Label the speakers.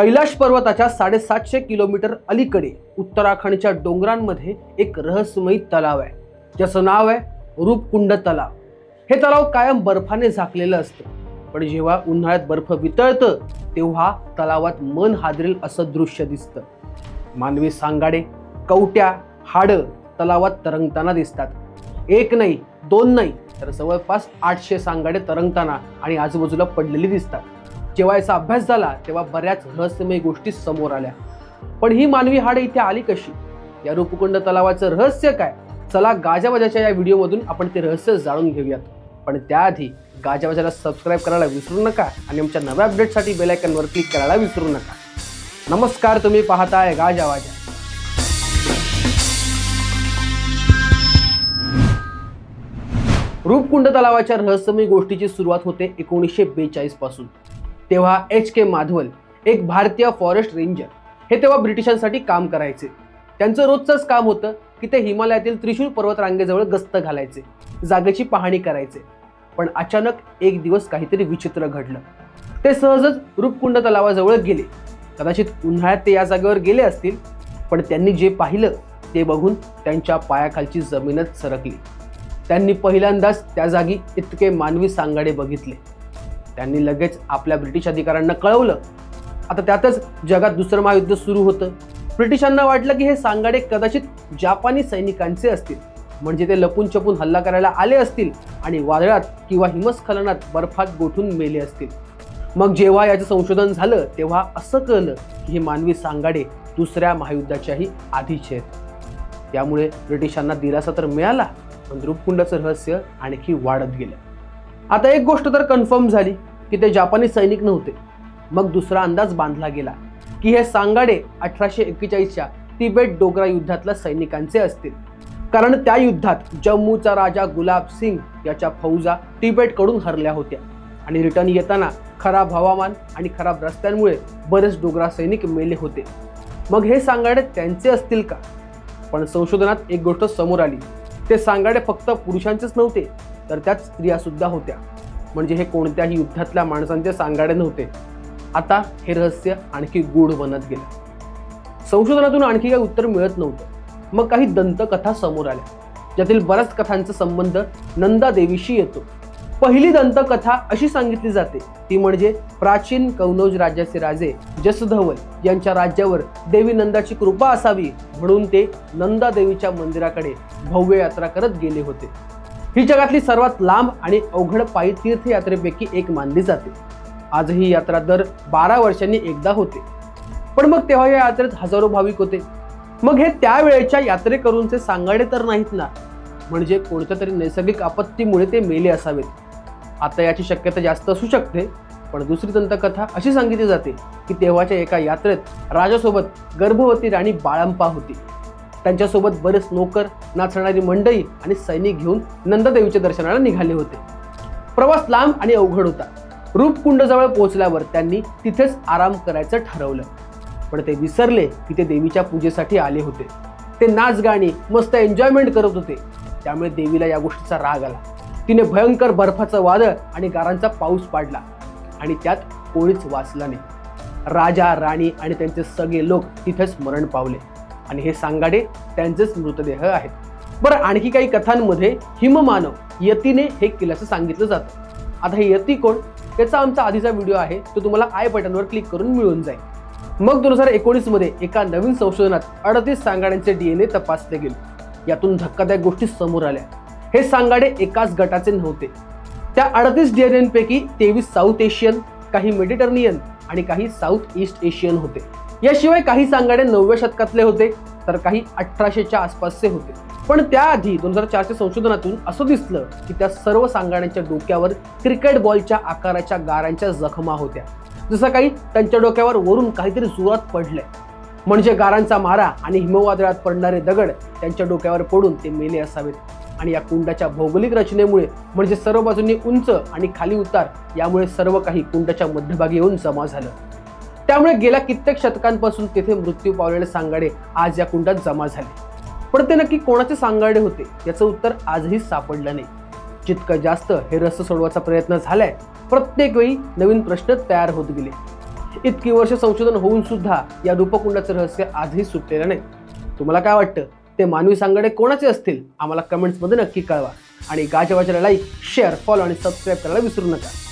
Speaker 1: कैलाश पर्वताच्या साडेसातशे किलोमीटर अलीकडे उत्तराखंडच्या डोंगरांमध्ये एक रहस्यमयी तलाव आहे. ज्याचं नाव आहे रूपकुंड तलाव. हे तलाव कायम बर्फाने झाकलेलं असतं. पण जेव्हा उन्हाळ्यात बर्फ वितळतं तेव्हा तलावात मन हादरेल असं दृश्य दिसतं. मानवी सांगाडे कवट्या हाडं तलावात तरंगताना दिसतात. एक नाही दोन नाही तर जवळपास आठशे सांगाडे तरंगताना आणि आजूबाजूला पडलेली दिसतात. जेव्हा याचा अभ्यास झाला तेव्हा बऱ्याच रहस्यमय गोष्टी समोर आल्या. पण ही मानवी हाडे इथे आली कशी? या रूपकुंड तलावाचं रहस्य काय? चला गाजावाजाच्या या व्हिडिओमधून आपण ते रहस्य जाणून घेऊयात. पण त्याआधी गाजावाजाला सबस्क्राईब करायला विसरू नका आणि आमच्या नव्या अपडेटसाठी बेलायकनवर क्लिक करायला विसरू नका. नमस्कार तुम्ही पाहताय गाजावाजा. रूपकुंड तलावाच्या रहस्यमय गोष्टीची सुरुवात होते एकोणीसशे बेचाळीसपासून. तेव्हा एच के माधवल एक भारतीय फॉरेस्ट रेंजर हे तेव्हा ब्रिटिशांसाठी काम करायचे. त्यांचं रोजचंच काम होतं की ते हिमालयातील त्रिशूल पर्वतरांगेजवळ गस्त घालायचे जागेची पाहणी करायचे. पण अचानक एक दिवस काहीतरी विचित्र घडलं. ते सहजच रूपकुंड तलावाजवळ गेले. कदाचित उन्हाळ्यात ते या जागेवर गेले असतील पण त्यांनी जे पाहिलं ते बघून त्यांच्या पायाखालची जमीनच सरकली. त्यांनी पहिल्यांदाच त्या जागी इतके मानवी सांगाडे बघितले. त्यांनी लगेच आपल्या ब्रिटिश अधिकाऱ्यांना कळवलं. आता त्यातच जगात दुसरं महायुद्ध सुरू होतं. ब्रिटिशांना वाटलं की हे सांगाडे कदाचित जापानी सैनिकांचे असतील. म्हणजे ते लपून छपून हल्ला करायला आले असतील आणि वादळात किंवा हिमस्खलनात बर्फात गोठून मेले असतील. मग जेव्हा याचं संशोधन झालं तेव्हा असं कळलं की हे मानवी सांगाडे दुसऱ्या महायुद्धाच्याही आधीचे आहेत. त्यामुळे ब्रिटिशांना दिलासा तर मिळाला पण रूपकुंडाचं रहस्य आणखी वाढत गेलं. आता एक गोष्ट तर कन्फर्म झाली की ते जापानी सैनिक नव्हते. मग दुसरा अंदाज बांधला गेला की हे सांगाडे अठराशे एक्केचाळीसच्या तिबेट डोगरा युद्धातल्या सैनिकांचे असतील. कारण त्या युद्धात जम्मूचा राजा गुलाब सिंग याच्या फौजा तिबेटकडून हरल्या होत्या. आणि रिटर्न येताना खराब हवामान आणि खराब रस्त्यांमुळे बरेच डोगरा सैनिक मेले होते. मग हे सांगाडे त्यांचे असतील का? पण संशोधनात एक गोष्ट समोर आली. ते सांगाडे फक्त पुरुषांचेच नव्हते तर त्यात स्त्रिया सुद्धा होत्या. म्हणजे हे कोणत्याही युद्धातल्या माणसांचे सांगाडे नव्हते. आता हे रहस्य आणखी गूढ बनत गेलं. संशोधनातून आणखी काही उत्तर मिळत नव्हतं. मग काही दंतकथा समोर आल्या. ज्यातील बऱ्याच कथांचा संबंध नंदा देवीशी येतो. पहिली दंतकथा अशी सांगितली जाते. ती म्हणजे प्राचीन कौनौज राज्याचे राजे जसधवल यांच्या राज्यावर देवी नंदाची कृपा असावी म्हणून ते नंदा देवीच्या मंदिराकडे भव्य यात्रा करत गेले होते. ही जगातली सर्वात लांब आणि अवघड पायी तीर्थयात्रेपैकी एक मानली जाते. आज ही यात्रा दर बारा वर्षांनी एकदा होते. पण मग तेव्हा या यात्रेत हजारो भाविक होते. मग हे त्यावेळेच्या यात्रेकरूंचे सांगाडे तर नाहीत ना? म्हणजे कोणत्या तरी नैसर्गिक आपत्तीमुळे ते मेले असावेत. आता याची शक्यता जास्त असू शकते पण दुसरी दंतकथा अशी सांगितली जाते की तेव्हाच्या एका यात्रेत राजासोबत गर्भवती राणी बाळंपा होती. त्यांच्यासोबत बरेच नोकर नाचणारी मंडई आणि सैनिक घेऊन नंददेवीच्या दर्शनाला निघाले होते. प्रवास लांब आणि अवघड होता. रूपकुंडजवळ पोहोचल्यावर त्यांनी तिथेच आराम करायचं ठरवलं. पण ते विसरले की ते देवीच्या पूजेसाठी आले होते. ते नाच गाणी मस्त एन्जॉयमेंट करत होते. त्यामुळे देवीला या गोष्टीचा राग आला. तिने भयंकर बर्फाचं वादळ आणि गारांचा पाऊस पाडला आणि त्यात कोणीच वाचला नाही. राजा राणी आणि त्यांचे सगळे लोक तिथेच मरण पावले. आणि हे सांगाडे त्यांचेच मृतदेह आहेत. बरं आणखी काही कथांमध्ये हिममानव यतीने हे केल्याचं सांगितलं जातं. आता हे यती कोण? त्याचा आमचा आधीचा व्हिडिओ आहे तो तुम्हाला आय बटनवर क्लिक करून मिळून जाईल. मग दोन हजार एकोणीसमध्ये एका नवीन संशोधनात अडतीस सांगाड्यांचे डीएनए तपासले गेले. यातून धक्कादायक गोष्टी समोर आल्या. हे सांगाडे एकाच गटाचे नव्हते. त्या अडतीस डीएनएपैकी तेवीस साऊथ एशियन काही मेडिटर्नियन आणि काही साऊथ ईस्ट एशियन होते. याशिवाय काही सांगाडे नवव्या शतकातले होते तर काही अठराशेच्या आसपासचे होते. पण त्याआधी दोन हजार चारच्या संशोधनातून असं दिसलं की त्या सर्व सांगाड्यांच्या डोक्यावर क्रिकेट बॉलच्या आकाराच्या गारांच्या जखमा होत्या. जसं काही त्यांच्या डोक्यावर वरून काहीतरी जोरात पडलंय. म्हणजे गारांचा मारा आणि हिमवादळात पडणारे दगड त्यांच्या डोक्यावर पडून ते मेले असावेत. आणि या कुंडाच्या भौगोलिक रचनेमुळे म्हणजे सर्व बाजूंनी उंच आणि खाली उतार यामुळे सर्व काही कुंडाच्या मध्यभागी येऊन जमा झालं. त्यामुळे गेल्या कित्येक शतकांपासून तेथे मृत्यू पावलेले सांगाडे आज या कुंडात जमा झाले. पण ते नक्की कोणाचे सांगाडे होते याचं उत्तर आजही सापडलं नाही. जितकं जास्त हे रहस्य सोडवायचा प्रयत्न झालाय प्रत्येक वेळी नवीन प्रश्न तयार होत गेले. इतकी वर्ष संशोधन होऊन सुद्धा या रूपकुंडाचं रहस्य आजही सुटलेलं नाही. तुम्हाला काय वाटतं? ते मानवी सांगाडे कोणाचे असतील? आम्हाला कमेंट्समध्ये नक्की कळवा. आणि गाजवाच्याला लाईक शेअर फॉलो आणि सबस्क्राईब करायला विसरू नका.